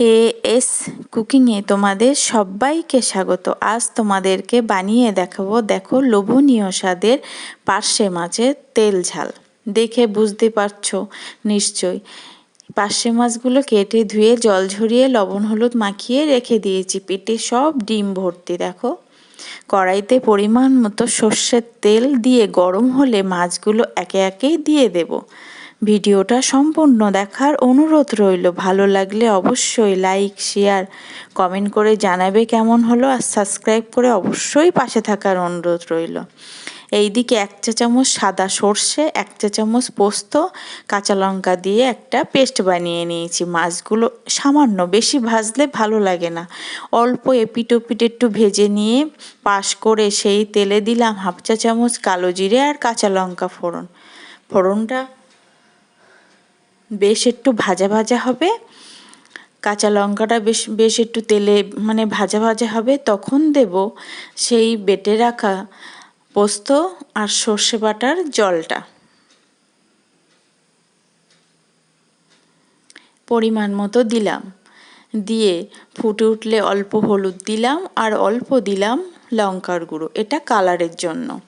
A S কুকিংয়ে তোমাদের সবাইকে স্বাগত। আজ তোমাদেরকে বানিয়ে দেখাবো, দেখো লোভনীয় স্বাদের পার্শে মাছের তেল ঝাল। দেখে বুঝতে পারছ নিশ্চয় পার্শে মাছগুলো কেটে ধুয়ে জল ঝরিয়ে লবণ হলুদ মাখিয়ে রেখে দিয়েছি। পেটে সব ডিম ভর্তি, দেখো। কড়াইতে পরিমাণ মতো সর্ষের তেল দিয়ে গরম হলে মাছগুলো একে একেই দিয়ে দেবো। ভিডিওটা সম্পূর্ণ দেখার অনুরোধ রইল। ভালো লাগলে অবশ্যই লাইক, শেয়ার, কমেন্ট করে জানাবে কেমন হলো আর সাবস্ক্রাইব করে অবশ্যই পাশে থাকার অনুরোধ রইল। এইদিকে এক চা চামচ সাদা সর্ষে, এক চা চামচ পোস্ত, কাঁচা লঙ্কা দিয়ে একটা পেস্ট বানিয়ে নিয়েছি। মাছগুলো সামান্য বেশি ভাজলে ভালো লাগে না। অল্প এপিট ওপিট একটু ভেজে নিয়ে পাশ করে সেই তেলে দিলাম হাফ চা চামচ কালো জিরে আর কাঁচা লঙ্কা ফোড়ন। ফোড়নটা বেশ একটু ভাজা ভাজা হবে। কাঁচা লঙ্কাটা বেশ বেশ একটু তেলে মানে ভাজা ভাজা হবে। তখন দেব সেই বেটে রাখা পোস্ত আর সর্ষে বাটার জলটা। পরিমাণ মতো দিলাম। দিয়ে ফুটে উঠলে অল্প হলুদ দিলাম আর অল্প দিলাম লঙ্কার গুঁড়ো। এটা কালারের জন্য।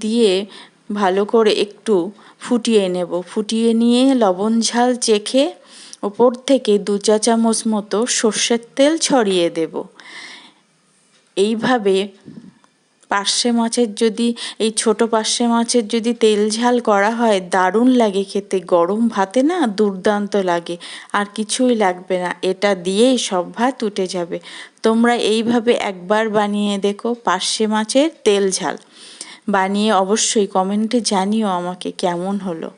দিয়ে ভালো করে একটু ফুটিয়ে নেব। ফুটিয়ে নিয়ে লবণ ঝাল চেখে ওপর থেকে দু চা চামচ মতো সর্ষের তেল ছড়িয়ে দেব। এইভাবে পার্শে মাছের যদি, এই ছোট পার্শে মাছের যদি তেল ঝাল করা হয়, দারুণ লাগে খেতে। গরম ভাতে না দুর্দান্ত লাগে, আর কিছুই লাগবে না। এটা দিয়েই সব ভাত উঠে যাবে। তোমরা এইভাবে একবার বানিয়ে দেখো পার্শে মাছের তেল ঝাল। বানিয়ে অবশ্যই কমেন্টে জানিও আমাকে কেমন হলো।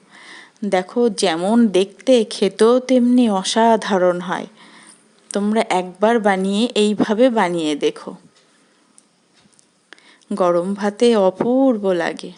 দেখো, যেমন দেখতে খেতেও তেমনি অসাধারণ হয়। তোমরা একবার বানিয়ে এইভাবে বানিয়ে দেখো। গরম ভাতে অপূর্ব লাগে।